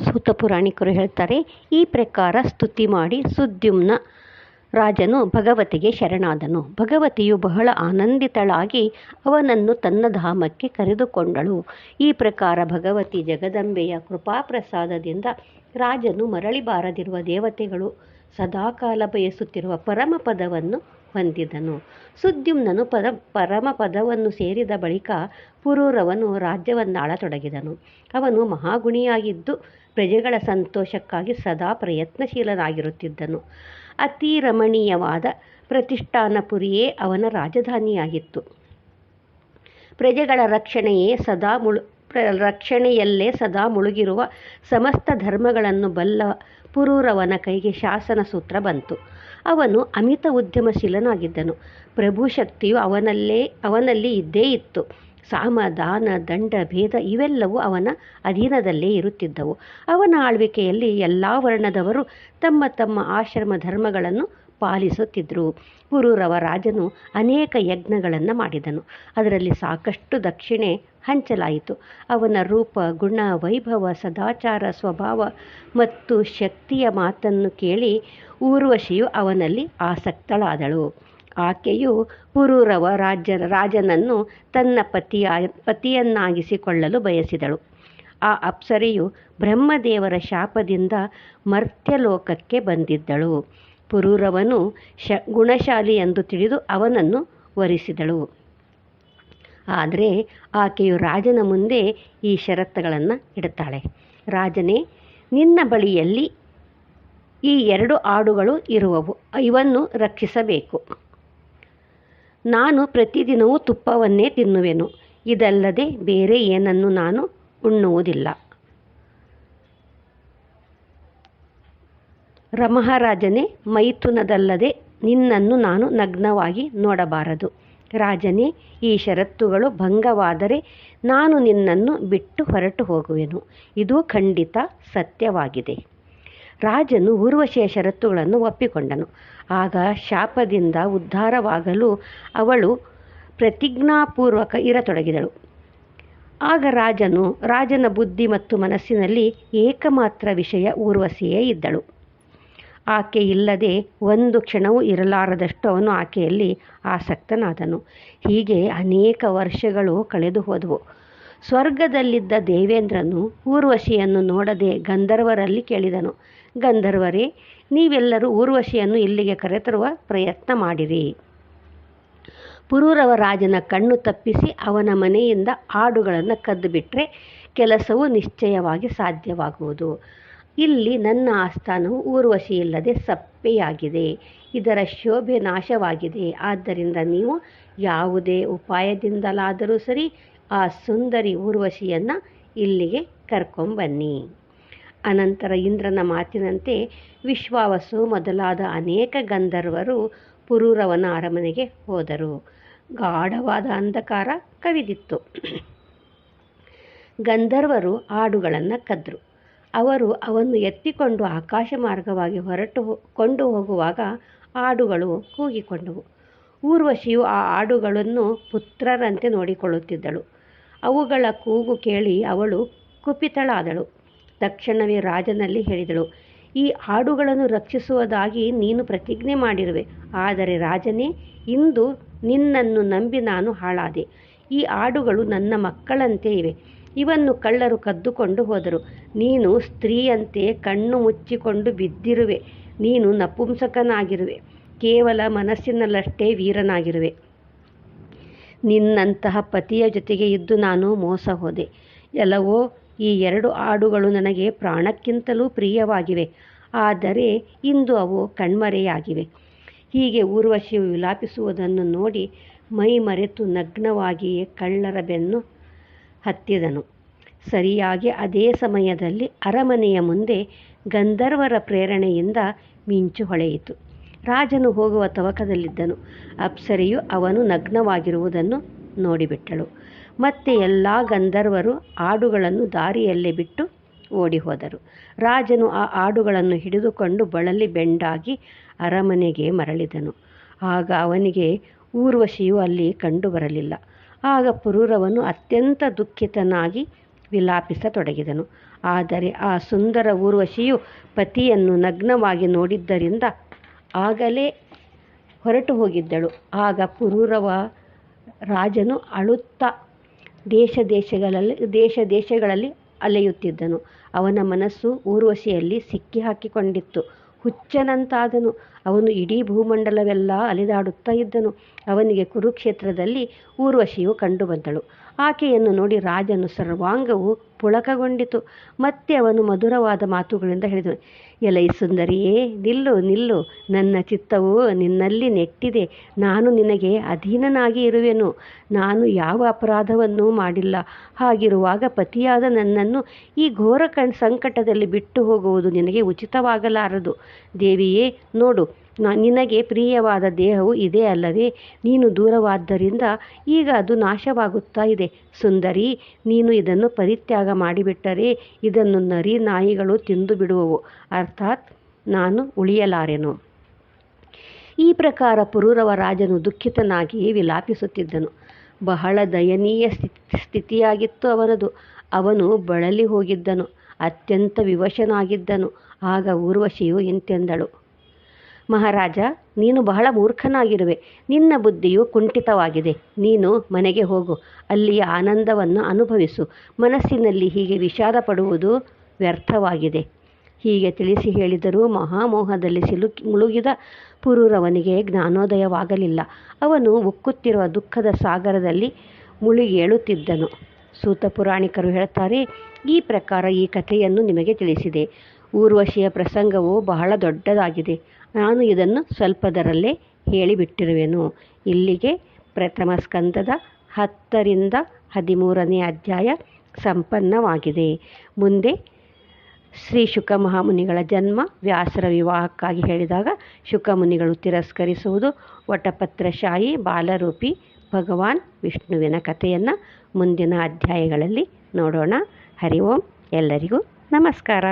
ಸೂತ ಪುರಾಣಿಕರು ಹೇಳ್ತಾರೆ, ಈ ಪ್ರಕಾರ ಸ್ತುತಿ ಮಾಡಿ ಸುದ್ಯುಮ್ನ ರಾಜನು ಭಗವತಿಗೆ ಶರಣಾದನು. ಭಗವತಿಯು ಬಹಳ ಆನಂದಿತಳಾಗಿ ಅವನನ್ನು ತನ್ನ ಧಾಮಕ್ಕೆ ಕರೆದುಕೊಂಡಳು. ಈ ಪ್ರಕಾರ ಭಗವತಿ ಜಗದಂಬೆಯ ಕೃಪಾಪ್ರಸಾದದಿಂದ ರಾಜನು ಮರಳಿ ಬಾರದಿರುವ ದೇವತೆಗಳು ಸದಾಕಾಲ ಬಯಸುತ್ತಿರುವ ಪರಮಪದವನ್ನು ಹೊಂದಿದನು. ಸುದ್ಯುಮ್ನನು ಪದ ಪರಮಪದವನ್ನು ಸೇರಿದ ಬಳಿಕ ಪುರೂರವನು ರಾಜ್ಯವನ್ನಾಳತೊಡಗಿದನು ಅವನು ಮಹಾಗುಣಿಯಾಗಿದ್ದು ಪ್ರಜೆಗಳ ಸಂತೋಷಕ್ಕಾಗಿ ಸದಾ ಪ್ರಯತ್ನಶೀಲನಾಗಿರುತ್ತಿದ್ದನು. ಅತಿ ರಮಣೀಯವಾದ ಪ್ರತಿಷ್ಠಾನಪುರಿಯೇ ಅವನ ರಾಜಧಾನಿಯಾಗಿತ್ತು. ಪ್ರಜೆಗಳ ರಕ್ಷಣೆಯೇ ಸದಾ ಮುಳು ರಕ್ಷಣೆಯಲ್ಲೇ ಸದಾ ಮುಳುಗಿರುವ ಸಮಸ್ತ ಧರ್ಮಗಳನ್ನು ಬಲ್ಲ ಪುರೂರವನ ಕೈಗೆ ಶಾಸನ ಸೂತ್ರ ಬಂತು. ಅವನು ಅಮಿತ ಉದ್ಯಮಶೀಲನಾಗಿದ್ದನು. ಪ್ರಭುಶಕ್ತಿಯು ಅವನಲ್ಲೇ, ಅವನಲ್ಲಿ ಇದ್ದೇ ಇತ್ತು. ಸಾಮ, ದಾನ, ದಂಡ, ಭೇದ ಇವೆಲ್ಲವೂ ಅವನ ಅಧೀನದಲ್ಲೇ ಇರುತ್ತಿದ್ದವು. ಅವನ ಆಳ್ವಿಕೆಯಲ್ಲಿ ಎಲ್ಲ ವರ್ಣದವರು ತಮ್ಮ ತಮ್ಮ ಆಶ್ರಮ ಧರ್ಮಗಳನ್ನು ಪಾಲಿಸುತ್ತಿದ್ದರು ಗುರುರವ ರಾಜನು ಅನೇಕ ಯಜ್ಞಗಳನ್ನು ಮಾಡಿದನು. ಅದರಲ್ಲಿ ಸಾಕಷ್ಟು ದಕ್ಷಿಣೆ ಹಂಚಲಾಯಿತು. ಅವನ ರೂಪ, ಗುಣ, ವೈಭವ, ಸದಾಚಾರ, ಸ್ವಭಾವ ಮತ್ತು ಶಕ್ತಿಯ ಮಾತನ್ನು ಕೇಳಿ ಊರ್ವಶಿಯು ಅವನಲ್ಲಿ ಆಸಕ್ತಳಾದಳು. ಆಕೆಯು ಪುರೂರವ ರಾಜ ರಾಜನನ್ನು ತನ್ನ ಪತಿಯ, ಪತಿಯನ್ನಾಗಿಸಿಕೊಳ್ಳಲು ಬಯಸಿದಳು. ಆ ಅಪ್ಸರೆಯು ಬ್ರಹ್ಮದೇವರ ಶಾಪದಿಂದ ಮರ್ತ್ಯಲೋಕಕ್ಕೆ ಬಂದಿದ್ದಳು. ಪುರೂರವನು ಶ, ಗುಣಶಾಲಿ ಎಂದು ತಿಳಿದು ಅವನನ್ನು ವರಿಸಿದಳು. ಆದರೆ ಆಕೆಯು ರಾಜನ ಮುಂದೆ ಈ ಷರತ್ತುಗಳನ್ನು ಇಡುತ್ತಾಳೆ. ರಾಜನೇ, ನಿನ್ನ ಬಳಿಯಲ್ಲಿ ಈ ಎರಡು ಆಡುಗಳು ಇರುವವು. ಇವನ್ನು ರಕ್ಷಿಸಬೇಕು. ನಾನು ಪ್ರತಿದಿನವೂ ತುಪ್ಪವನ್ನೇ ತಿನ್ನುವೆನು. ಇದಲ್ಲದೆ ಬೇರೆ ಏನನ್ನು ನಾನು ಉಣ್ಣುವುದಿಲ್ಲ. ರಮಹಾರಾಜನೇ, ಮೈಥುನದಲ್ಲದೆ ನಿನ್ನನ್ನು ನಾನು ನಗ್ನವಾಗಿ ನೋಡಬಾರದು. ರಾಜನೇ, ಈ ಷರತ್ತುಗಳು ಭಂಗವಾದರೆ ನಾನು ನಿನ್ನನ್ನು ಬಿಟ್ಟು ಹೊರಟು ಹೋಗುವೆನು. ಇದು ಖಂಡಿತ ಸತ್ಯವಾಗಿದೆ. ರಾಜನು ಊರ್ವಶಿಯ ಷರತ್ತುಗಳನ್ನು ಒಪ್ಪಿಕೊಂಡನು. ಆಗ ಶಾಪದಿಂದ ಉದ್ಧಾರವಾಗಲು ಅವಳು ಪ್ರತಿಜ್ಞಾಪೂರ್ವಕ ಇರತೊಡಗಿದಳು. ಆಗ ರಾಜನು ರಾಜನ ಬುದ್ಧಿ ಮತ್ತು ಮನಸ್ಸಿನಲ್ಲಿ ಏಕಮಾತ್ರ ವಿಷಯ ಊರ್ವಶಿಯೇ ಇದ್ದಳು. ಆಕೆ ಇಲ್ಲದೆ ಒಂದು ಕ್ಷಣವೂ ಇರಲಾರದಷ್ಟು ಅವನು ಆಕೆಯಲ್ಲಿ ಆಸಕ್ತನಾದನು. ಹೀಗೆ ಅನೇಕ ವರ್ಷಗಳು ಕಳೆದು ಹೋದವು ಸ್ವರ್ಗದಲ್ಲಿದ್ದ ದೇವೇಂದ್ರನು ಊರ್ವಶಿಯನ್ನು ನೋಡದೆ ಗಂಧರ್ವರಲ್ಲಿ ಕೇಳಿದನು. ಗಂಧರ್ವರೇ, ನೀವೆಲ್ಲರೂ ಊರ್ವಶಿಯನ್ನು ಇಲ್ಲಿಗೆ ಕರೆತರುವ ಪ್ರಯತ್ನ ಮಾಡಿರಿ. ಪುರೂರವ ರಾಜನ ಕಣ್ಣು ತಪ್ಪಿಸಿ ಅವನ ಮನೆಯಿಂದ ಆಡುಗಳನ್ನು ಕದ್ದು ಬಿಟ್ಟರೆ ಕೆಲಸವು ನಿಶ್ಚಯವಾಗಿ ಸಾಧ್ಯವಾಗುವುದು. ಇಲ್ಲಿ ನನ್ನ ಆಸ್ಥಾನವು ಊರ್ವಶಿ ಇಲ್ಲದೆ ಸಪ್ಪೆಯಾಗಿದೆ. ಇದರ ಶೋಭೆ ನಾಶವಾಗಿದೆ. ಆದ್ದರಿಂದ ನೀವು ಯಾವುದೇ ಉಪಾಯದಿಂದಲಾದರೂ ಸರಿ ಆ ಸುಂದರಿ ಊರ್ವಶಿಯನ್ನು ಇಲ್ಲಿಗೆ ಕರ್ಕೊಂಬನ್ನಿ. ಅನಂತರ ಇಂದ್ರನ ಮಾತಿನಂತೆ ವಿಶ್ವಾವಸು ಮೊದಲಾದ ಅನೇಕ ಗಂಧರ್ವರು ಪುರೂರವನ ಅರಮನೆಗೆ ಹೋದರು. ಗಾಢವಾದ ಅಂಧಕಾರ ಕವಿದಿತ್ತು. ಗಂಧರ್ವರು ಆಡುಗಳನ್ನು ಕದ್ರು. ಅವರು ಅವನ್ನು ಎತ್ತಿಕೊಂಡು ಆಕಾಶ ಮಾರ್ಗವಾಗಿ ಹೊರಟು ಕೊಂಡು ಹೋಗುವಾಗ ಆಡುಗಳು ಕೂಗಿಕೊಂಡವು. ಊರ್ವಶಿಯು ಆ ಆಡುಗಳನ್ನು ಪುತ್ರರಂತೆ ನೋಡಿಕೊಳ್ಳುತ್ತಿದ್ದಳು. ಅವುಗಳ ಕೂಗು ಕೇಳಿ ಅವಳು ಕುಪಿತಳಾದಳು. ತಕ್ಷಣವೇ ರಾಜನಲ್ಲಿ ಹೇಳಿದಳು, ಈ ಆಡುಗಳನ್ನು ರಕ್ಷಿಸುವುದಾಗಿ ನೀನು ಪ್ರತಿಜ್ಞೆ ಮಾಡಿರುವೆ. ಆದರೆ ರಾಜನೇ, ಇಂದು ನಿನ್ನನ್ನು ನಂಬಿ ನಾನು ಹಾಳಾದೆ. ಈ ಆಡುಗಳು ನನ್ನ ಮಕ್ಕಳಂತೆ ಇವೆ. ಇವನ್ನು ಕಳ್ಳರು ಕದ್ದುಕೊಂಡು ಹೋದರು. ನೀನು ಸ್ತ್ರೀಯಂತೆ ಕಣ್ಣು ಮುಚ್ಚಿಕೊಂಡು ಬಿದ್ದಿರುವೆ. ನೀನು ನಪುಂಸಕನಾಗಿರುವೆ. ಕೇವಲ ಮನಸ್ಸಿನಲ್ಲಷ್ಟೇ ವೀರನಾಗಿರುವೆ. ನಿನ್ನಂತಹ ಪತಿಯ ಜೊತೆಗೆ ಇದ್ದು ನಾನು ಮೋಸ ಹೋದೆ. ಎಲ್ಲವೋ, ಈ ಎರಡು ಆಡುಗಳು ನನಗೆ ಪ್ರಾಣಕ್ಕಿಂತಲೂ ಪ್ರಿಯವಾಗಿವೆ. ಆದರೆ ಇಂದು ಅವು ಕಣ್ಮರೆಯಾಗಿವೆ. ಹೀಗೆ ಊರ್ವಶಿಯು ವಿಲಾಪಿಸುವುದನ್ನು ನೋಡಿ ಮೈ ಮರೆತು ನಗ್ನವಾಗಿಯೇ ಕಳ್ಳರ ಬೆನ್ನು ಹತ್ತಿದನು. ಸರಿಯಾಗಿ ಅದೇ ಸಮಯದಲ್ಲಿ ಅರಮನೆಯ ಮುಂದೆ ಗಂಧರ್ವರ ಪ್ರೇರಣೆಯಿಂದ ಮಿಂಚು ಹೊಳೆಯಿತು. ರಾಜನು ಹೋಗುವ ತವಕದಲ್ಲಿದ್ದನು. ಅಪ್ಸರೆಯು ಅವನು ನಗ್ನವಾಗಿರುವುದನ್ನು ನೋಡಿಬಿಟ್ಟಳು. ಮತ್ತೆ ಎಲ್ಲ ಗಂಧರ್ವರು ಆಡುಗಳನ್ನು ದಾರಿಯಲ್ಲೇ ಬಿಟ್ಟು ಓಡಿ ಹೋದರು ರಾಜನು ಆ ಆಡುಗಳನ್ನು ಹಿಡಿದುಕೊಂಡು ಬಳಲಿ ಬೆಂಡಾಗಿ ಅರಮನೆಗೆ ಮರಳಿದನು. ಆಗ ಅವನಿಗೆ ಊರ್ವಶಿಯು ಅಲ್ಲಿ ಕಂಡುಬರಲಿಲ್ಲ. ಆಗ ಪುರೂರವನು ಅತ್ಯಂತ ದುಃಖಿತನಾಗಿ ವಿಲಾಪಿಸತೊಡಗಿದನು. ಆದರೆ ಆ ಸುಂದರ ಊರ್ವಶಿಯು ಪತಿಯನ್ನು ನಗ್ನವಾಗಿ ನೋಡಿದ್ದರಿಂದ ಆಗಲೇ ಹೊರಟು ಹೋಗಿದ್ದಳು. ಆಗ ಪುರೂರವ ರಾಜನು ಅಳುತ್ತಾ ದೇಶ ದೇಶಗಳಲ್ಲಿ ದೇಶ ದೇಶಗಳಲ್ಲಿ ಅಲೆಯುತ್ತಿದ್ದನು. ಅವನ ಮನಸ್ಸು ಊರ್ವಶಿಯಲ್ಲಿ ಸಿಕ್ಕಿ ಹಾಕಿಕೊಂಡಿತ್ತು ಹುಚ್ಚನಂತಾದನು. ಅವನು ಇಡೀ ಭೂಮಂಡಲವೆಲ್ಲ ಅಲೆದಾಡುತ್ತಾ ಇದ್ದನು. ಅವನಿಗೆ ಕುರುಕ್ಷೇತ್ರದಲ್ಲಿ ಊರ್ವಶಿಯು ಕಂಡುಬಂದಳು. ಆಕೆಯನ್ನು ನೋಡಿ ರಾಜನು ಸರ್ವಾಂಗವು ಪುಳಕಗೊಂಡಿತು. ಮತ್ತೆ ಅವನು ಮಧುರವಾದ ಮಾತುಗಳಿಂದ ಹೇಳಿದನು, ಎಲೈ ಸುಂದರಿಯೇ, ನಿಲ್ಲು ನಿಲ್ಲು, ನನ್ನ ಚಿತ್ತವು ನಿನ್ನಲ್ಲಿ ನೆಟ್ಟಿದೆ. ನಾನು ನಿನಗೆ ಅಧೀನನಾಗಿ ಇರುವೆನು. ನಾನು ಯಾವ ಅಪರಾಧವನ್ನೂ ಮಾಡಿಲ್ಲ. ಹಾಗಿರುವಾಗ ಪತಿಯಾದ ನನ್ನನ್ನು ಈ ಘೋರ ಕಣ್ ಸಂಕಟದಲ್ಲಿ ಬಿಟ್ಟು ಹೋಗುವುದು ನಿನಗೆ ಉಚಿತವಾಗಲಾರದು. ದೇವಿಯೇ, ನೋಡು ನಿನಗೆ ಪ್ರಿಯವಾದ ದೇಹವು ಇದೆ ಅಲ್ಲವೇ? ನೀನು ದೂರವಾದ್ದರಿಂದ ಈಗ ಅದು ನಾಶವಾಗುತ್ತಾ ಇದೆ. ಸುಂದರಿ, ನೀನು ಇದನ್ನು ಪರಿತ್ಯಾಗ ಮಾಡಿಬಿಟ್ಟರೆ ಇದನ್ನು ನರಿ ನಾಯಿಗಳು ತಿಂದು ಬಿಡುವವು ಅರ್ಥಾತ್ ನಾನು ಉಳಿಯಲಾರೆನು. ಈ ಪ್ರಕಾರ ಪುರೂರವ ರಾಜನು ದುಃಖಿತನಾಗಿ ವಿಲಾಪಿಸುತ್ತಿದ್ದನು. ಬಹಳ ದಯನೀಯ ಸ್ಥಿತಿಯಾಗಿತ್ತು ಅವನದು. ಅವನು ಬಳಲಿ ಹೋಗಿದ್ದನು ಅತ್ಯಂತ ವಿವಶನಾಗಿದ್ದನು. ಆಗ ಊರ್ವಶಿಯು ಇಂತೆಂದಳು. ಮಹಾರಾಜ, ನೀನು ಬಹಳ ಮೂರ್ಖನಾಗಿರುವೆ. ನಿನ್ನ ಬುದ್ಧಿಯು ಕುಂಠಿತವಾಗಿದೆ. ನೀನು ಮನೆಗೆ ಹೋಗು. ಅಲ್ಲಿಯ ಆನಂದವನ್ನು ಅನುಭವಿಸು. ಮನಸ್ಸಿನಲ್ಲಿ ಹೀಗೆ ವಿಷಾದ ಪಡುವುದು ವ್ಯರ್ಥವಾಗಿದೆ. ಹೀಗೆ ತಿಳಿಸಿ ಹೇಳಿದರೂ ಮಹಾಮೋಹದಲ್ಲಿ ಸಿಲುಕಿ ಮುಳುಗಿದ ಪುರೂರವನಿಗೆ ಜ್ಞಾನೋದಯವಾಗಲಿಲ್ಲ. ಅವನು ಉಕ್ಕುತ್ತಿರುವ ದುಃಖದ ಸಾಗರದಲ್ಲಿ ಮುಳುಗೇಳುತ್ತಿದ್ದನು ಸೂತ ಪುರಾಣಿಕರು ಹೇಳ್ತಾರೆ ಈ ಪ್ರಕಾರ ಈ ಕಥೆಯನ್ನು ನಿಮಗೆ ತಿಳಿಸಿದೆ. ಊರ್ವಶಿಯ ಪ್ರಸಂಗವು ಬಹಳ ದೊಡ್ಡದಾಗಿದೆ. ನಾನು ಇದನ್ನು ಸ್ವಲ್ಪದರಲ್ಲೇ ಹೇಳಿಬಿಟ್ಟಿರುವೆನು. ಇಲ್ಲಿಗೆ ಪ್ರಥಮ ಸ್ಕಂದದ ಹತ್ತರಿಂದ ಹದಿಮೂರನೇ ಅಧ್ಯಾಯ ಸಂಪನ್ನವಾಗಿದೆ. ಮುಂದೆ ಶ್ರೀ ಶುಕ ಮಹಾಮುನಿಗಳ ಜನ್ಮ, ವ್ಯಾಸರ ವಿವಾಹಕ್ಕಾಗಿ ಹೇಳಿದಾಗ ಶುಕಮುನಿಗಳು ತಿರಸ್ಕರಿಸುವುದು ವಟಪತ್ರಶಾಹಿ ಬಾಲರೂಪಿ ಭಗವಾನ್ ವಿಷ್ಣುವಿನ ಕಥೆಯನ್ನು ಮುಂದಿನ ಅಧ್ಯಾಯಗಳಲ್ಲಿ ನೋಡೋಣ. ಹರಿ ಓಂ. ಎಲ್ಲರಿಗೂ ನಮಸ್ಕಾರ.